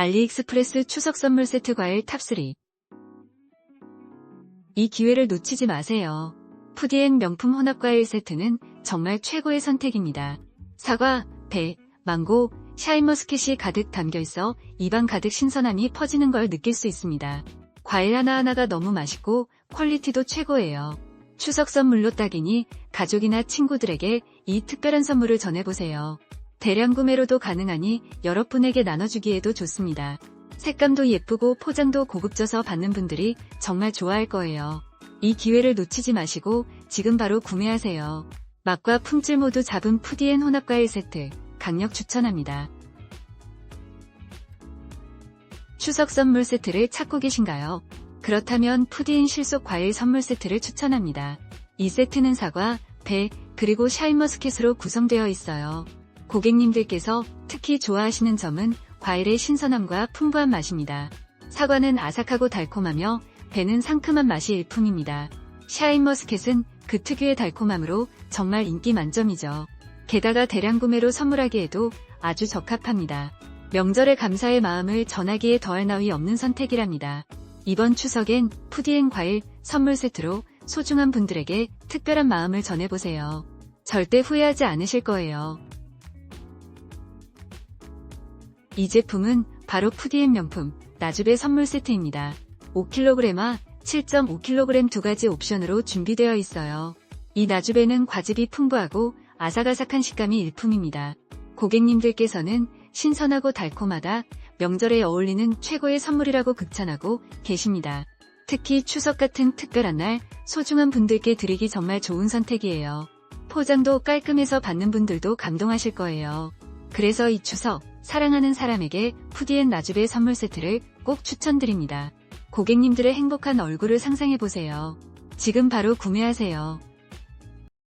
알리익스프레스 추석 선물 세트 과일 탑3 이 기회를 놓치지 마세요. 푸디엔 명품 혼합 과일 세트는 정말 최고의 선택입니다. 사과, 배, 망고, 샤인머스켓이 가득 담겨 있어 입안 가득 신선함이 퍼지는 걸 느낄 수 있습니다. 과일 하나하나가 너무 맛있고 퀄리티도 최고예요. 추석 선물로 딱이니 가족이나 친구들에게 이 특별한 선물을 전해보세요. 대량 구매로도 가능하니 여러분에게 나눠주기에도 좋습니다. 색감도 예쁘고 포장도 고급져서 받는 분들이 정말 좋아할 거예요. 이 기회를 놓치지 마시고 지금 바로 구매하세요. 맛과 품질 모두 잡은 푸디엔 혼합과일 세트 강력 추천합니다. 추석 선물 세트를 찾고 계신가요? 그렇다면 푸디엔 실속 과일 선물 세트를 추천합니다. 이 세트는 사과, 배, 그리고 샤인머스켓으로 구성되어 있어요. 고객님들께서 특히 좋아하시는 점은 과일의 신선함과 풍부한 맛입니다. 사과는 아삭하고 달콤하며 배는 상큼한 맛이 일품입니다. 샤인머스켓은 그 특유의 달콤함으로 정말 인기 만점이죠. 게다가 대량 구매로 선물하기에도 아주 적합합니다. 명절의 감사의 마음을 전하기에 더할 나위 없는 선택이랍니다. 이번 추석엔 푸디엔 과일 선물 세트로 소중한 분들에게 특별한 마음을 전해보세요. 절대 후회하지 않으실 거예요. 이 제품은 바로 푸디엔 명품 나주배 선물 세트입니다. 5kg와 7.5kg 두 가지 옵션으로 준비되어 있어요. 이 나주배는 과즙이 풍부하고 아삭아삭한 식감이 일품입니다. 고객님들께서는 신선하고 달콤하다, 명절에 어울리는 최고의 선물이라고 극찬하고 계십니다. 특히 추석 같은 특별한 날 소중한 분들께 드리기 정말 좋은 선택이에요. 포장도 깔끔해서 받는 분들도 감동하실 거예요. 그래서 이 추석 사랑하는 사람에게 푸디엔 나주배 선물 세트를 꼭 추천드립니다. 고객님들의 행복한 얼굴을 상상해보세요. 지금 바로 구매하세요.